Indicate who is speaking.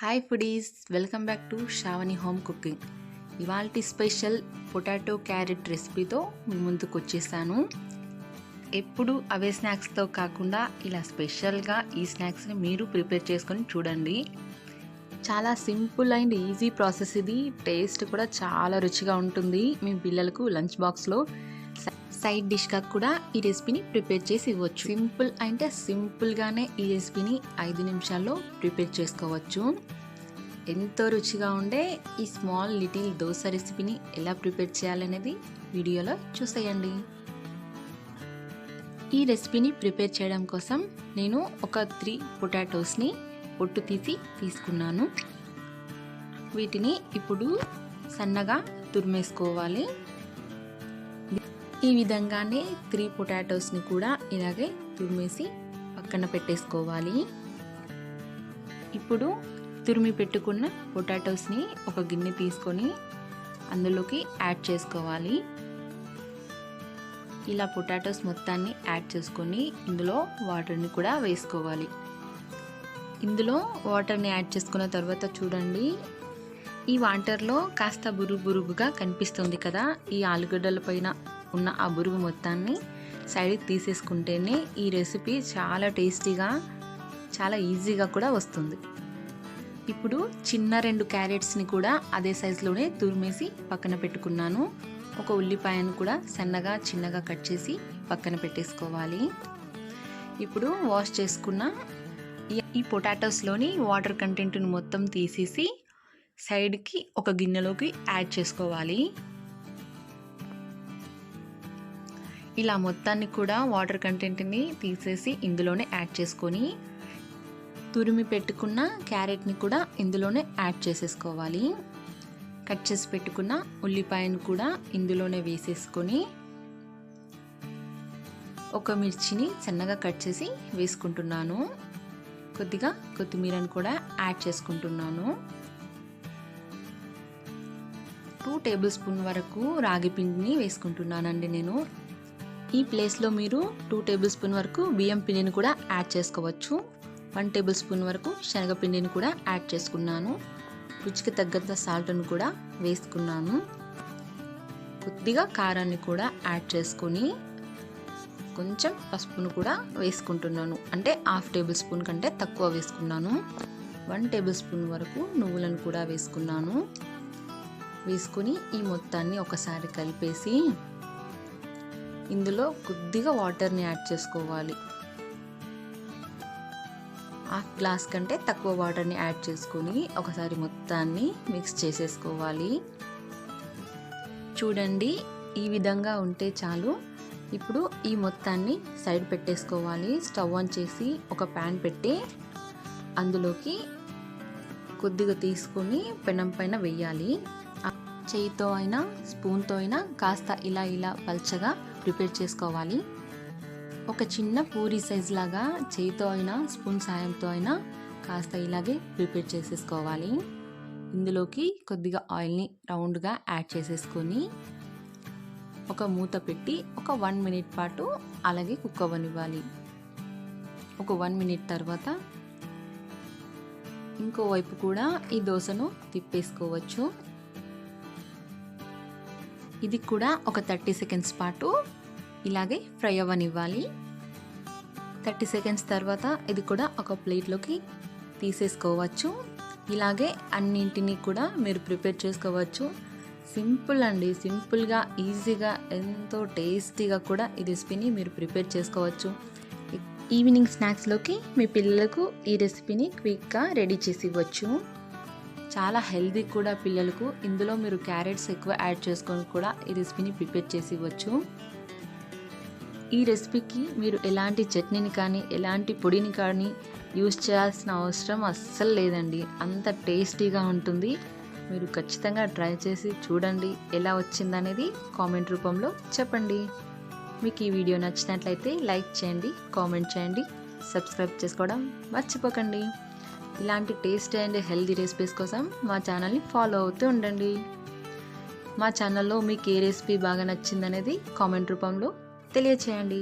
Speaker 1: Hi foodies welcome back to Shravani home cooking. ఇవాళ special potato carrot రెసిపీతో మీ ముందుకు వచ్చేసాను. ఎప్పుడు అవే స్నాక్స్తో కాకుండా ఇలా స్పెషల్గా ఈ స్నాక్స్ని మీరు ప్రిపేర్ చేసుకొని చూడండి. చాలా సింపుల్ అండ్ ఈజీ ప్రాసెస్ ఇది. టేస్ట్ కూడా చాలా రుచిగా ఉంటుంది. మీ పిల్లలకు లంచ్ బాక్స్లో సైడ్ డిష్గా కూడా ఈ రెసిపీని ప్రిపేర్ చేసి ఇవ్వచ్చు. సింపుల్ అంటే సింపుల్గానే ఈ రెసిపీని ఐదు నిమిషాల్లో ప్రిపేర్ చేసుకోవచ్చు. ఎంతో రుచిగా ఉండే ఈ స్మాల్ లిటిల్ దోశ రెసిపీని ఎలా ప్రిపేర్ చేయాలనేది వీడియోలో చూసేయండి. ఈ రెసిపీని ప్రిపేర్ చేయడం కోసం నేను ఒక త్రీ పొటాటోస్ని పొట్టు తీసి తీసుకున్నాను. వీటిని ఇప్పుడు సన్నగా తురిమేసుకోవాలి. ఈ విధంగానే త్రీ పొటాటోస్ని కూడా ఇలాగే తురిమేసి పక్కన పెట్టేసుకోవాలి. ఇప్పుడు తురిమి పెట్టుకున్న పొటాటోస్ని ఒక గిన్నె తీసుకొని అందులోకి యాడ్ చేసుకోవాలి. ఇలా పొటాటోస్ మొత్తాన్ని యాడ్ చేసుకొని ఇందులో వాటర్ని కూడా వేసుకోవాలి. ఇందులో వాటర్ని యాడ్ చేసుకున్న తర్వాత చూడండి ఈ వాటర్లో కాస్త బురుగు బురుగుగా కనిపిస్తుంది కదా ఈ ఆలుగడ్డల పైన ఉన్న ఆ బురుగు మొత్తాన్ని సైడ్కి తీసేసుకుంటేనే ఈ రెసిపీ చాలా టేస్టీగా చాలా ఈజీగా కూడా వస్తుంది. ఇప్పుడు చిన్న రెండు క్యారెట్స్ని కూడా అదే సైజులోనే తురిమేసి పక్కన పెట్టుకున్నాను. ఒక ఉల్లిపాయను కూడా సన్నగా చిన్నగా కట్ చేసి పక్కన పెట్టేసుకోవాలి. ఇప్పుడు వాష్ చేసుకున్న ఈ పొటాటోస్లోని వాటర్ కంటెంట్ని మొత్తం తీసేసి సైడ్కి ఒక గిన్నెలోకి యాడ్ చేసుకోవాలి. ఇలా మొత్తాన్ని కూడా వాటర్ కంటెంట్ని తీసేసి ఇందులోనే యాడ్ చేసుకొని తురిమి పెట్టుకున్న క్యారెట్ని కూడా ఇందులోనే యాడ్ చేసేసుకోవాలి. కట్ చేసి పెట్టుకున్న ఉల్లిపాయను కూడా ఇందులోనే వేసేసుకొని ఒక మిర్చిని సన్నగా కట్ చేసి వేసుకుంటున్నాను. కొద్దిగా కొత్తిమీరను కూడా యాడ్ చేసుకుంటున్నాను. టూ టేబుల్ స్పూన్ వరకు రాగి పిండిని వేసుకుంటున్నానండి నేను. ఈ ప్లేస్లో మీరు టూ టేబుల్ స్పూన్ వరకు బియ్యం పిండిని కూడా యాడ్ చేసుకోవచ్చు. వన్ టేబుల్ స్పూన్ వరకు శనగపిండిని కూడా యాడ్ చేసుకున్నాను. రుచికి తగ్గంత సాల్ట్ను కూడా వేసుకున్నాను. కొద్దిగా కారాన్ని కూడా యాడ్ చేసుకొని కొంచెం పసుపును కూడా వేసుకుంటున్నాను. అంటే హాఫ్ టేబుల్ స్పూన్ కంటే తక్కువ వేసుకున్నాను. వన్ టేబుల్ స్పూన్ వరకు నువ్వులను కూడా వేసుకున్నాను. వేసుకొని ఈ మొత్తాన్ని ఒకసారి కలిపేసి ఇందులో కొద్దిగా వాటర్ని యాడ్ చేసుకోవాలి. హాఫ్ గ్లాస్ కంటే తక్కువ వాటర్ని యాడ్ చేసుకొని ఒకసారి మొత్తాన్ని మిక్స్ చేసేసుకోవాలి. చూడండి ఈ విధంగా ఉంటే చాలు. ఇప్పుడు ఈ మొత్తాన్ని సైడ్ పెట్టేసుకోవాలి. స్టవ్ ఆన్ చేసి ఒక ప్యాన్ పెట్టి అందులోకి కొద్దిగా తీసుకొని పెనం పైన వెయ్యాలి. చేయితో అయినా స్పూన్తో అయినా కాస్త ఇలా ఇలా పల్చగా ప్రిపేర్ చేసుకోవాలి. ఒక చిన్న పూరి సైజ్ లాగా చేయితో అయినా స్పూన్ సాయంతో అయినా కాస్త ఇలాగే ప్రిపేర్ చేసేసుకోవాలి. ఇందులోకి కొద్దిగా ఆయిల్ని రౌండ్గా యాడ్ చేసేసుకొని ఒక మూత పెట్టి ఒక వన్ మినిట్ పాటు అలాగే కుక్ అవ్వనివ్వాలి. ఒక వన్ మినిట్ తర్వాత ఇంకో వైపు కూడా ఈ దోశను తిప్పేసుకోవచ్చు. ఇది కూడా ఒక థర్టీ సెకండ్స్ పాటు ఇలాగే ఫ్రై అవ్వనివ్వాలి. థర్టీ సెకండ్స్ తర్వాత ఇది కూడా ఒక ప్లేట్లోకి తీసేసుకోవచ్చు. ఇలాగే అన్నింటినీ కూడా మీరు ప్రిపేర్ చేసుకోవచ్చు. సింపుల్ అండి సింపుల్గా ఈజీగా ఎంతో టేస్టీగా కూడా ఈ రెసిపీని మీరు ప్రిపేర్ చేసుకోవచ్చు. ఈవినింగ్ స్నాక్స్లోకి మీ పిల్లలకు ఈ రెసిపీని క్విక్గా రెడీ చేసి ఇవ్వచ్చు. చాలా హెల్దీ కూడా పిల్లలకు. ఇందులో మీరు క్యారెట్స్ ఎక్కువ యాడ్ చేసుకొని కూడా ఈ రెసిపీని ప్రిపేర్ చేసి ఇవ్వచ్చు. ఈ రెసిపీకి మీరు ఎలాంటి చట్నీని కానీ ఎలాంటి పొడిని కానీ యూస్ చేయాల్సిన అవసరం అస్సలు లేదండి. అంత టేస్టీగా ఉంటుంది. మీరు ఖచ్చితంగా ట్రై చేసి చూడండి ఎలా వచ్చిందనేది కామెంట్ రూపంలో చెప్పండి. మీకు ఈ వీడియో నచ్చినట్లయితే లైక్ చేయండి కామెంట్ చేయండి సబ్స్క్రైబ్ చేసుకోవడం మర్చిపోకండి. ఇలాంటి టేస్ట్ అండ్ హెల్దీ రెసిపీస్ కోసం మా ఛానల్ని ఫాలో అవుతూ ఉండండి. మా ఛానల్లో మీకు ఏ రెసిపీ బాగా నచ్చిందనేది కామెంట్ రూపంలో తెలియచేయండి.